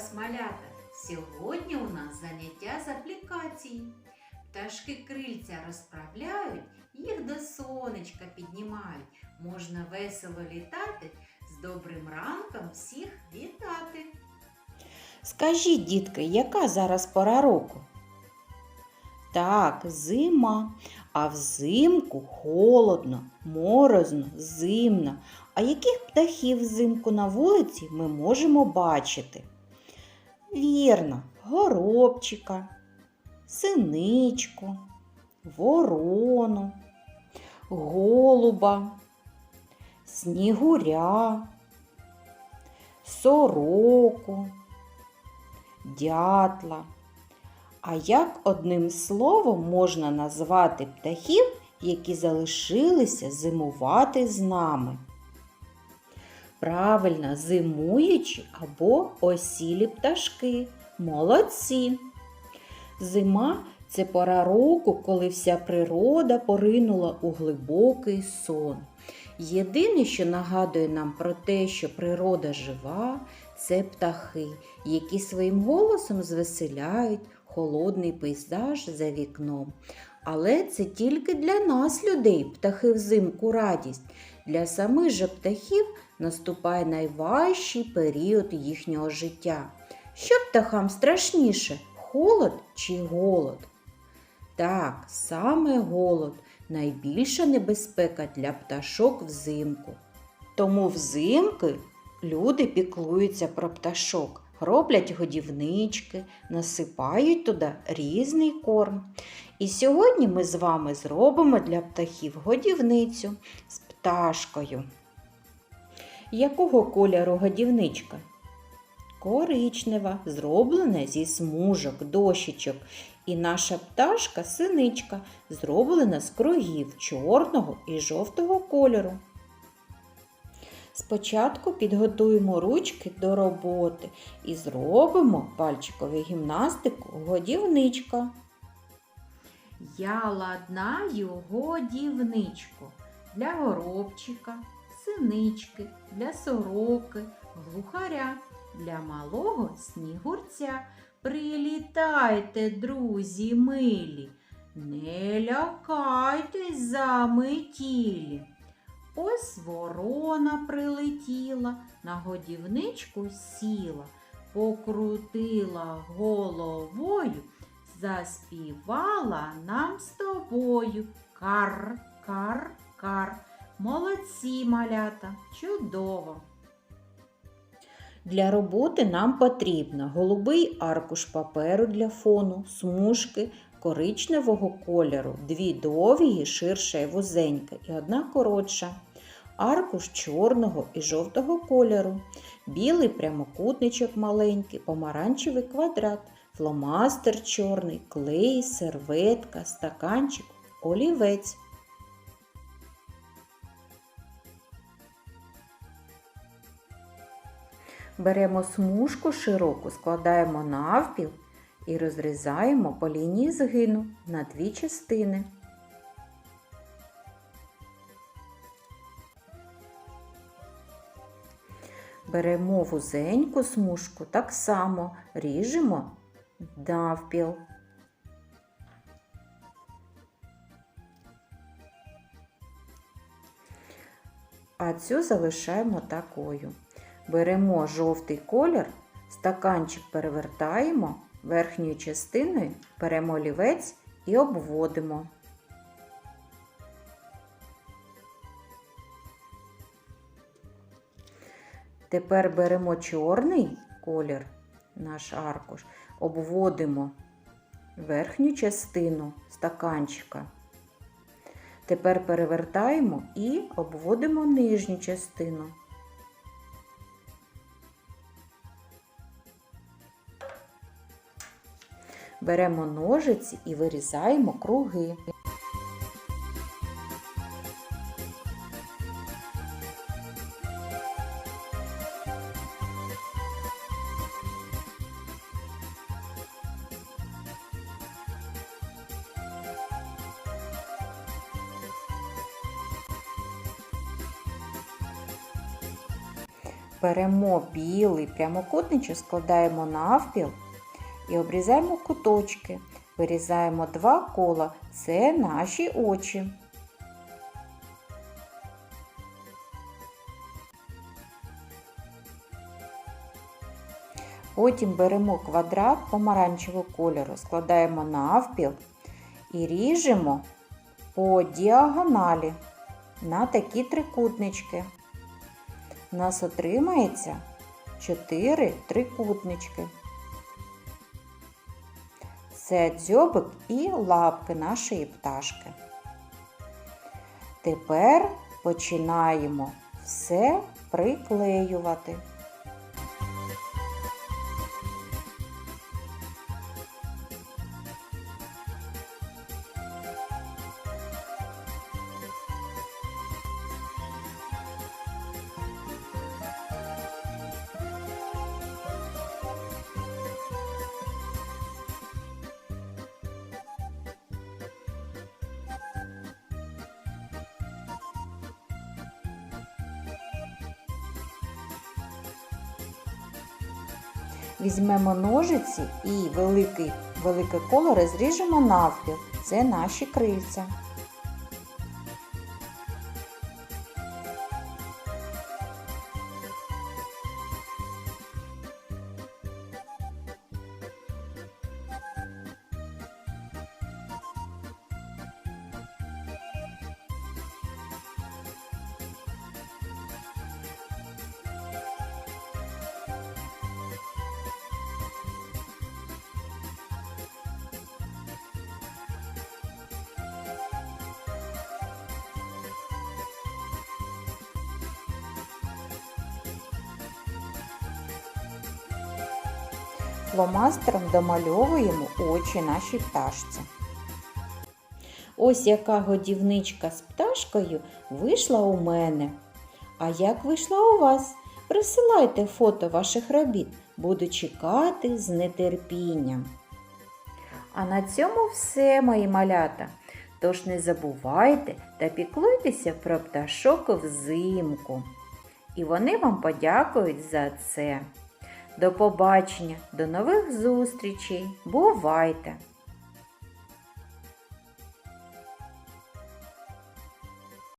вас, малята! Сьогодні у нас заняття з аплікації. Пташки крильця розправляють, їх до сонечка піднімають. Можна весело літати, з добрим ранком всіх вітати. Скажіть, дітки, яка зараз пора року? Так, зима. А взимку холодно, морозно, зимно. А яких птахів взимку на вулиці ми можемо бачити? Вірно, горобчика, синичку, ворону, голуба, снігуря, сороку дятла. А як одним словом можна назвати птахів, які залишилися зимувати з нами? Правильно, зимуючі або осілі пташки. Молодці. Зима це пора року, коли вся природа поринула у глибокий сон. Єдине, що нагадує нам про те, що природа жива, це птахи, які своїм голосом звеселяють холодний пейзаж за вікном. Але це тільки для нас, людей, птахи взимку радість. Для самих же птахів наступає найважчий період їхнього життя. Що птахам страшніше холод чи голод? Так, саме голод найбільша небезпека для пташок взимку. Тому взимки люди піклуються про пташок, роблять годівнички, насипають туди різний корм. І сьогодні ми з вами зробимо для птахів годівницю з пташкою. Якого кольору годівничка? Коричнева, зроблена зі смужок, дощечок. І наша пташка синичка, зроблена з кругів чорного і жовтого кольору. Спочатку підготуємо ручки до роботи і зробимо пальчикову гімнастику годівничка. Я ладнаю годівничку для горобчика, синички, для сороки, глухаря, для малого снігурця. Прилітайте, друзі милі, не лякайтесь заметілі. Ось ворона прилетіла, на годівничку сіла, покрутила головою, заспівала нам з тобою. Кар, кар, кар. Молодці малята, чудово! Для роботи нам потрібно голубий аркуш паперу для фону, смужки коричневого кольору, дві довгі, ширша і вузенька і одна коротша, аркуш чорного і жовтого кольору, білий прямокутничок маленький, помаранчевий квадрат, фломастер чорний, клей, серветка, стаканчик, олівець. Беремо смужку широку, складаємо навпіл і розрізаємо по лінії згину на дві частини. Беремо вузеньку смужку, так само ріжемо навпіл. А цю залишаємо такою. Беремо жовтий колір, стаканчик перевертаємо, верхньою частиною беремо олівець і обводимо. Тепер беремо чорний колір, наш аркуш, обводимо верхню частину стаканчика. Тепер перевертаємо і обводимо нижню частину. Беремо ножиці і вирізаємо круги. Беремо білий прямокутничок, складаємо навпіл і обрізаємо куточки. Вирізаємо два кола. Це наші очі. Потім беремо квадрат помаранчевого кольору, складаємо навпіл і ріжемо по діагоналі на такі трикутнички. У нас отримається 4 трикутнички. Це дзьобик і лапки нашої пташки. Тепер починаємо все приклеювати. Візьмемо ножиці і великий, велике коло розріжемо навпіл. Це наші крильця. Фломастером домальовуємо очі нашій пташці. Ось яка годівничка з пташкою вийшла у мене. А як вийшла у вас? Присилайте фото ваших робіт. Буду чекати з нетерпінням. А на цьому все, мої малята. Тож не забувайте та піклуйтеся про пташок взимку. І вони вам подякують за це. До побачення, до нових зустрічей. Бувайте!